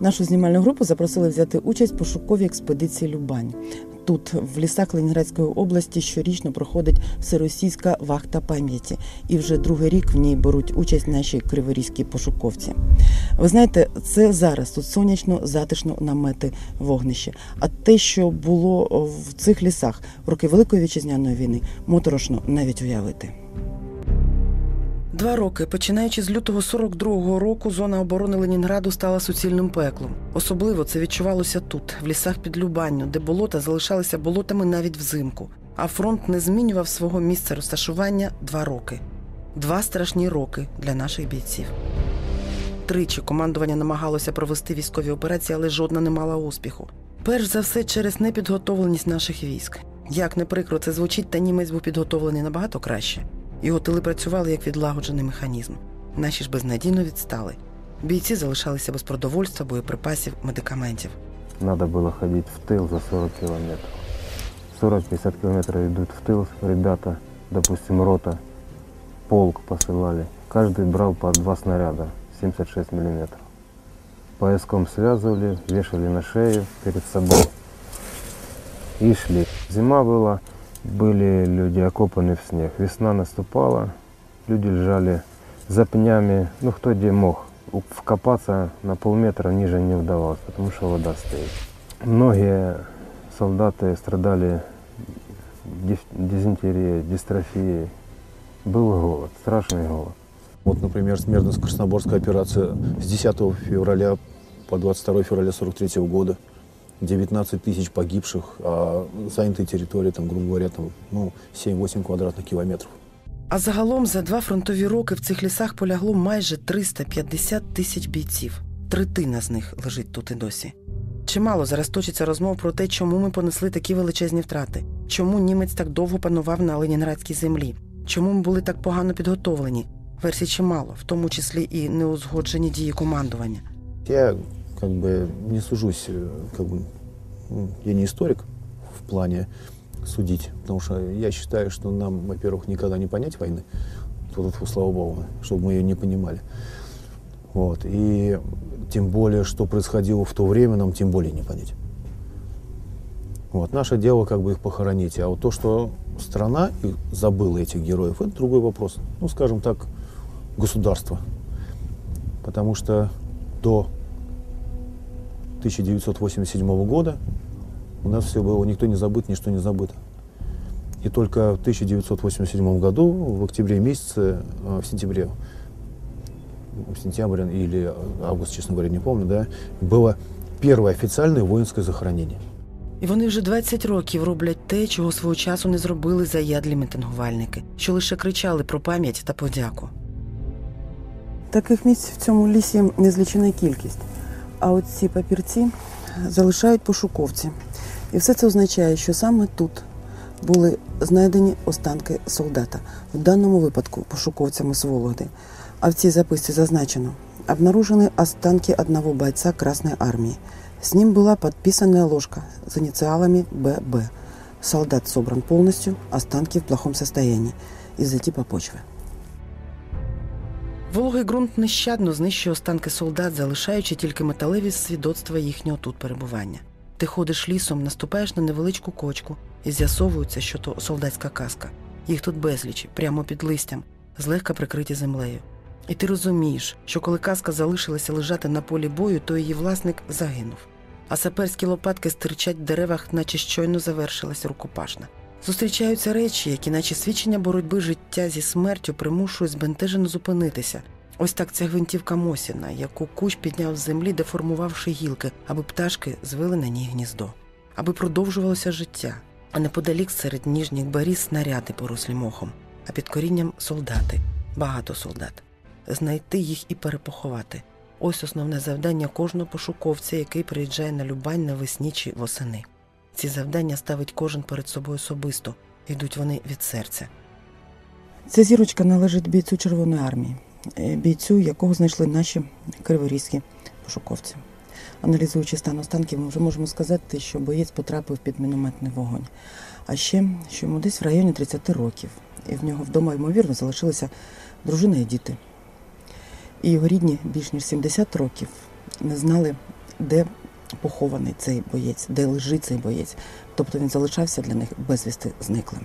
Нашу знімальну групу запросили взяти участь в пошуковій експедиції Любань. Тут, в лісах Ленінградської області, щорічно проходить всеросійська вахта пам'яті, і вже другий рік в ній беруть участь наші криворізькі пошуковці. Ви знаєте, це зараз тут сонячно, затишно намети вогнище. А те, що було в цих лісах в роки Великої вітчизняної війни, моторошно навіть уявити. Два роки, починаючи з лютого 42-го року, зона оборони Ленінграду стала суцільним пеклом. Особливо це відчувалося тут, в лісах під Любанню, де болота залишалися болотами навіть взимку. А фронт не змінював свого місця розташування два роки. Два страшні роки для наших бійців. Тричі командування намагалося провести військові операції, але жодна не мала успіху. Перш за все, через непідготовленість наших військ. Як не прикро це звучить, та німець був підготовлений набагато краще. Його тили працювали як відлагоджений механізм. Наші ж безнадійно відстали. Бійці залишалися без продовольства, боєприпасів, медикаментів. Надо было ходить в тыл за 40 километров. 40-50 километров идут в тыл ребята, допустим, рота, полк посылали. Каждый брал по два снаряда, 76 миллиметров. Пояском связывали, вешали на шею перед собой и шли. Зима была, Были люди окопаны в снег. Весна наступала, люди лежали за пнями, ну кто где мог. Вкопаться на полметра ниже не удавалось, потому что вода стоит. Многие солдаты страдали дизентерией, дистрофией. Был голод, страшный голод. Вот, например, Смердинско-Красноборская операция с 10 февраля по 22 февраля 43 года. 19 тысяч погибших, а занятые территории, там, грубо говоря, там, ну, 7-8 квадратных километров. А загалом за два фронтові роки в цих лісах полягло майже 350 тисяч бійців. Третина з них лежить тут і досі. Чимало зараз точиться розмов про те, чому ми понесли такі величезні втрати, чому німець так довго панував на ленінградській землі, чому ми були так погано підготовлені. Версій чимало, в тому числі і неузгоджені дії командування. Я как бы не сужусь, э, как бы, ну, я не историк в плане судить, потому что я считаю, что нам, во-первых, никогда не понять войны, тут, тут, слава богу, чтобы мы ее не понимали. Вот. И тем более, что происходило в то время, нам тем более не понять. Вот. Наше дело как бы их похоронить. А вот то, что страна забыла этих героев, это другой вопрос. Ну, скажем так, государство. Потому что до 1987 года у нас все было, никто не забыт, ничто не забыто. И только в 1987 году, в октябре месяце, э, в сентябре, в сентябре или август, честно говоря, не помню, да, было первое официальное воинское захоронение. І вони вже 20 років роблять те, чого свого часу не зробили заядлі мітингувальники, що лише кричали про пам'ять та подяку. Таких місць в цьому лісі незлічена кількість. А от ці папірці залишають пошуковці. І все це означає, що саме тут були знайдені останки солдата, в даному випадку пошуковцями з Вологди. А в цій записці зазначено: обнаружены останки одного бойца Красной Армии. С ним была подписанная ложка с инициалами ББ. Солдат собран полностью, останки в плохом состоянии из-за типа почвы. Вологий ґрунт нещадно знищує останки солдат, залишаючи тільки металеві свідоцтва їхнього тут перебування. Ти ходиш лісом, наступаєш на невеличку кочку і з'ясовується, що то солдатська каска. Їх тут безліч, прямо під листям, злегка прикриті землею. І ти розумієш, що коли каска залишилася лежати на полі бою, то її власник загинув. А саперські лопатки стирчать в деревах, наче щойно завершилася рукопашна. Зустрічаються речі, які, наче свідчення боротьби життя зі смертю, примушують збентежено зупинитися. Ось так ця гвинтівка Мосіна, яку кущ підняв з землі, деформувавши гілки, аби пташки звели на ній гніздо, аби продовжувалося життя. А неподалік серед ніжніх баріз снаряди порослі мохом, а під корінням солдати, багато солдат. Знайти їх і перепоховати. Ось основне завдання кожного пошуковця, який приїжджає на Любань навесні чи восени. Ці завдання ставить кожен перед собою особисто. Йдуть вони від серця. Ця зірочка належить бійцю Червоної армії, е, бійцю, якого знайшли наші криворізькі пошуковці. Аналізуючи стан останків, ми вже можемо сказати, що боєць потрапив під мінометний вогонь. А ще, що йому десь в районі 30 років, і в нього вдома, ймовірно, залишилися дружина і діти. І його рідні більш ніж 70 років не знали, де похований цей боєць, де лежить цей боєць. Тобто він залишався для них безвісти зниклим.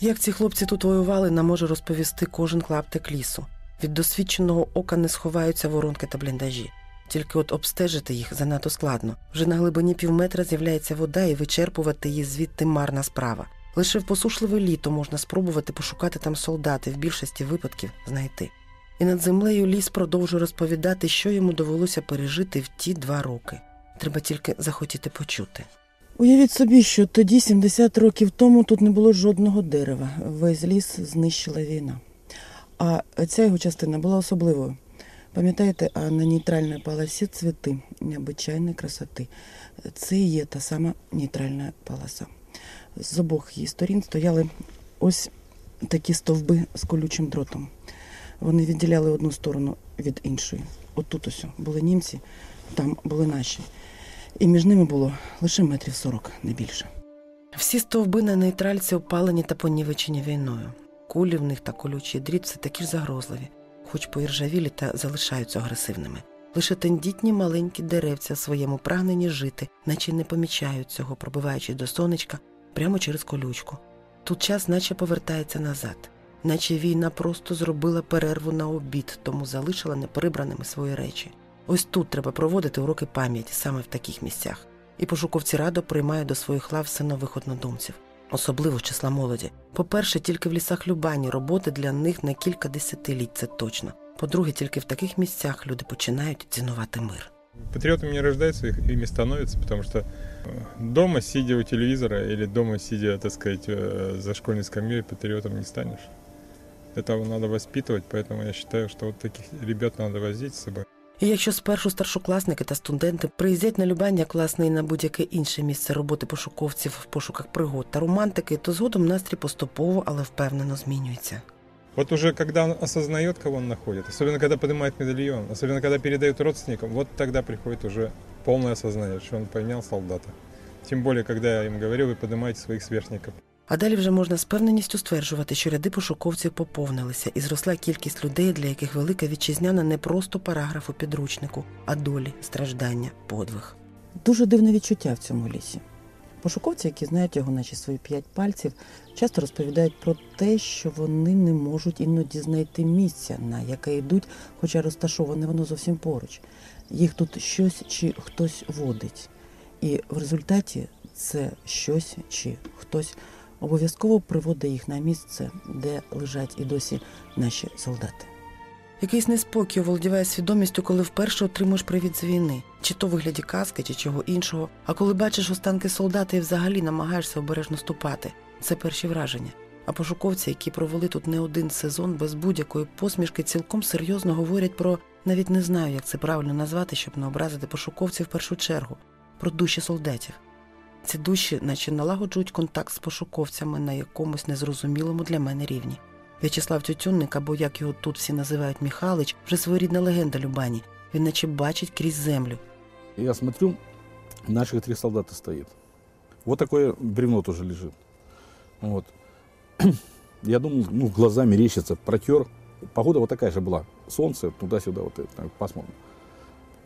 Як ці хлопці тут воювали, нам може розповісти кожен клаптик лісу. Від досвідченого ока не сховаються воронки та бліндажі. Тільки от обстежити їх занадто складно. Вже на глибині півметра з'являється вода, і вичерпувати її звідти марна справа. Лише в посушливе літо можна спробувати пошукати там солдати, в більшості випадків знайти. І над землею ліс продовжує розповідати, що йому довелося пережити в ті два роки. Треба тільки захотіти почути. Уявіть собі, що тоді, 70 років тому, тут не було жодного дерева. Весь ліс знищила війна. А ця його частина була особливою. Пам'ятаєте, а на нейтральній полосі цвіти необичайної красоти. Це і є та сама нейтральна полоса. З обох її сторін стояли ось такі стовби з колючим дротом. Вони відділяли одну сторону від іншої. Отут ось були німці, там були наші. І між ними було лише метрів 40, не більше. Всі стовби на нейтральці опалені та понівечені війною. Кулі в них та колючий дріт все такі ж загрозливі, хоч поіржавілі та залишаються агресивними. Лише тендітні маленькі деревця в своєму прагненні жити, наче не помічають цього, пробиваючись до сонечка прямо через колючку. Тут час наче повертається назад, наче війна просто зробила перерву на обід, тому залишила неприбраними свої речі. Ось тут треба проводити уроки пам'яті саме в таких місцях. І пошуковці радо приймають до своїх лав все нових однодумців, особливо з числа молоді. По-перше, тільки в лісах Любані роботи для них на кілька десятиліть, це точно. По-друге, тільки в таких місцях люди починають цінувати мир. Патриотами не рождаются, их, ими становятся, потому что э, дома, сидя у телевизора или дома, сидя, так сказать, э, за школьной скамьей, патриотом не станешь. Этого надо воспитывать, поэтому я считаю, что вот таких ребят надо возить с собой. І якщо спершу старшокласники та студенти приїздять на Любань, як власне і на будь-яке інше місце роботи пошуковців в пошуках пригод та романтики, то згодом настрій поступово, але впевнено змінюється. Вот уже когда он осознает, кого он находит, особенно когда поднимает медальон, особенно когда передает родственникам, вот тогда приходит уже полное осознание, что он поменял солдата. Тем более, когда я им говорю, вы поднимаете своих сверстников. А далі вже можна з певненістю стверджувати, що ряди пошуковців поповнилися і зросла кількість людей, для яких велика вітчизняна не просто параграф у підручнику, а долі, страждання, подвиг. Дуже дивне відчуття в цьому лісі. Пошуковці, які знають його, наче свої п'ять пальців, часто розповідають про те, що вони не можуть іноді знайти місця, на яке йдуть, хоча розташоване воно зовсім поруч. Їх тут щось чи хтось водить. І в результаті це щось чи хтось обов'язково приводить їх на місце, де лежать і досі наші солдати. Якийсь неспокій оволодіває свідомістю, коли вперше отримуєш привід з війни, чи то вигляді казки, чи чого іншого. А коли бачиш останки солдата і взагалі намагаєшся обережно ступати, це перші враження. А пошуковці, які провели тут не один сезон без будь-якої посмішки, цілком серйозно говорять про навіть не знаю, як це правильно назвати, щоб не образити пошуковців в першу чергу, про душі солдатів. Ці душі, наче налагоджують контакт з пошуковцями на якомусь незрозумілому для мене рівні. В'ячеслав Тютюнник, або як його тут всі називають Михалич, вже своєрідна легенда Любані. Він наче бачить крізь землю. Я смотрю, наших три солдата стоит. Вот такое бревно тоже лежит. Вот. Я думал, ну, глаза мерещится, протер. Погода вот такая же была. Солнце, туда-сюда, вот это, так,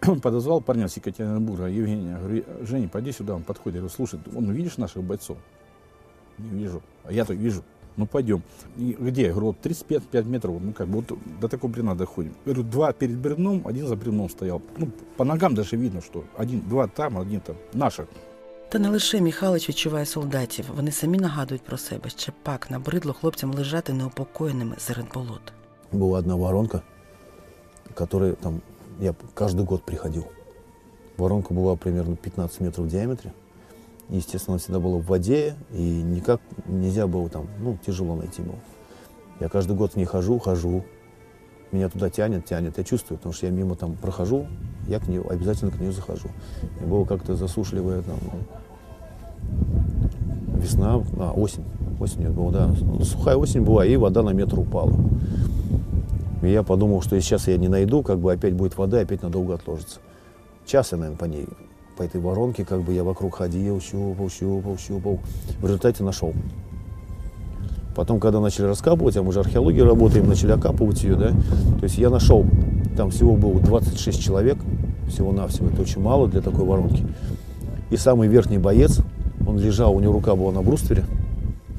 пасмурно. Подозвал парня с Екатеринбурга, Евгения. Говорю, Женя, пойди сюда. Он подходит. Я говорю, слушай, он видишь наших бойцов? Не вижу. А я-то вижу. Ну, пойдем. И где? Я говорю, вот 35 5 метров, ну, как бы, вот до такого бревна доходим. Я говорю, два перед бревном, один за бревном стоял. Ну, по ногам даже видно, что один, два там, один там. Наши. Та не лише Михалич відчуває солдатів, вони самі нагадують про себе, ще пак набридло хлопцям лежати неупокоєними серед болот. Была одна воронка, которая там, я каждый год приходил. Воронка была примерно 15 метров в диаметре. Естественно, всегда было в воде, и никак нельзя было там, ну, тяжело найти было. Я каждый год в ней хожу, хожу. Меня туда тянет, тянет. Я чувствую, потому что я мимо там прохожу, я к ней, обязательно к ней захожу. И было как-то засушливое там, ну, весна, а, осень. Осень это было, да. Сухая осень была, и вода на метр упала. И я подумал, что если сейчас я не найду, как бы опять будет вода, опять надолго отложится. Час я, наверное, по ней, по этой воронке, как бы я вокруг ходил, щупал, щупал, щупал. В результате нашел. Потом, когда начали раскапывать, а мы же археологией работаем, начали окапывать ее, да, то есть я нашел, там всего было 26 человек, всего-навсего, это очень мало для такой воронки. И самый верхний боец, он лежал, у него рука была на бруствере,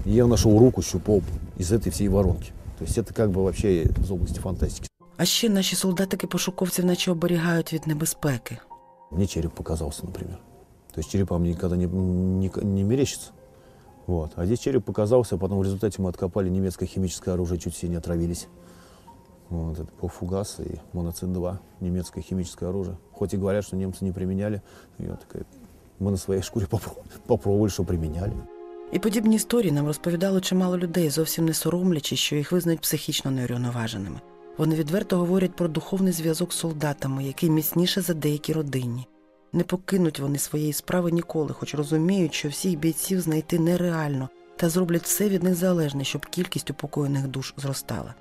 и я нашел руку, щупал из этой всей воронки. То есть это как бы вообще из области фантастики. А ще наші солдатики-пошуковців наче оберігають від небезпеки. Мне череп показался, например. То есть черепа мне никогда не, не, не мерещится. Вот. А здесь череп показался, потом в результате мы откопали немецкое химическое оружие, чуть все не отравились. Вот, это был фугас и моноцин-2, немецкое химическое оружие. Хоть и говорят, что немцы не применяли, я такая, мы на своей шкуре попро- попробовали, что применяли. І подібні історії нам розповідало чимало людей, зовсім не соромлячись, що їх визнають психічно неурівноваженими. Вони відверто говорять про духовний зв'язок з солдатами, який міцніше за деякі родинні. Не покинуть вони своєї справи ніколи, хоч розуміють, що всіх бійців знайти нереально, та зроблять все від них залежне, щоб кількість упокоєних душ зростала.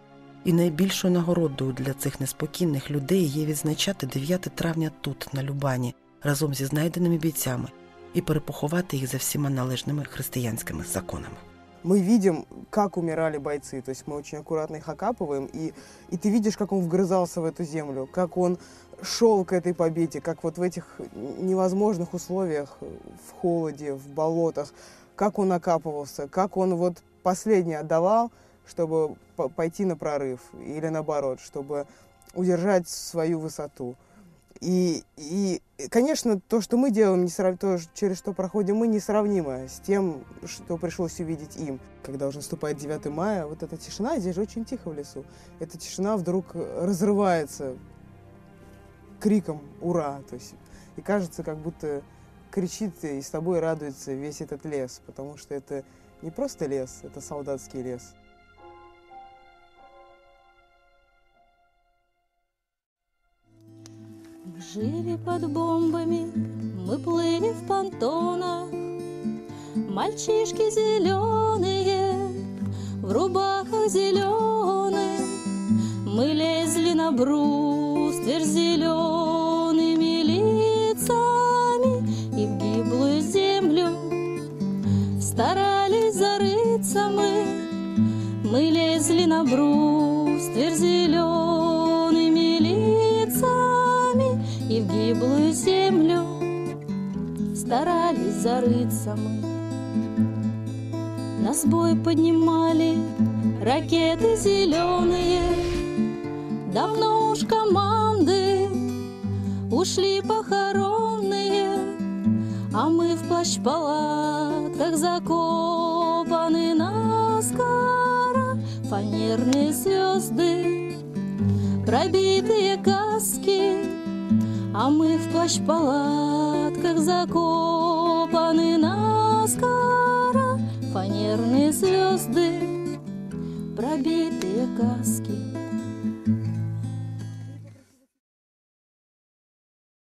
І найбільшою нагородою для цих неспокійних людей є відзначати 9 травня тут, на Любані, разом зі знайденими бійцями, і перепоховати їх за всіма належними християнськими законами. мы видим, как умирали бойцы. То есть мы очень аккуратно их окапываем, и, и ты видишь, как он вгрызался в эту землю, как он шел к этой победе, как вот в этих невозможных условиях, в холоде, в болотах, как он окапывался, как он вот последний отдавал, чтобы по- пойти на прорыв, или наоборот, чтобы удержать свою высоту. И, и, конечно, то, что мы делаем, не срав- то, через что проходим мы, несравнимо с тем, что пришлось увидеть им. Когда уже наступает 9 мая, вот эта тишина, здесь же очень тихо в лесу, эта тишина вдруг разрывается криком «Ура!». То есть, и кажется, как будто кричит и с тобой радуется весь этот лес, потому что это не просто лес, это солдатский лес. Жили под бомбами, мы плыли в понтонах, Мальчишки зеленые, в рубахах зеленых, Мы лезли на бруствер зелеными лицами И в гиблую землю старались зарыться мы, Мы лезли на бруствер зелеными гиблую землю. Старались зарыться мы. На сбой поднимали ракеты зеленые, Давно уж команды ушли похоронные, А мы в плащ-палатках закопаны наскоро. Фанерные звезды, пробитые каски, А мы в плащ-палатках закопаны наскоро Фанерные звезды, пробитые каски.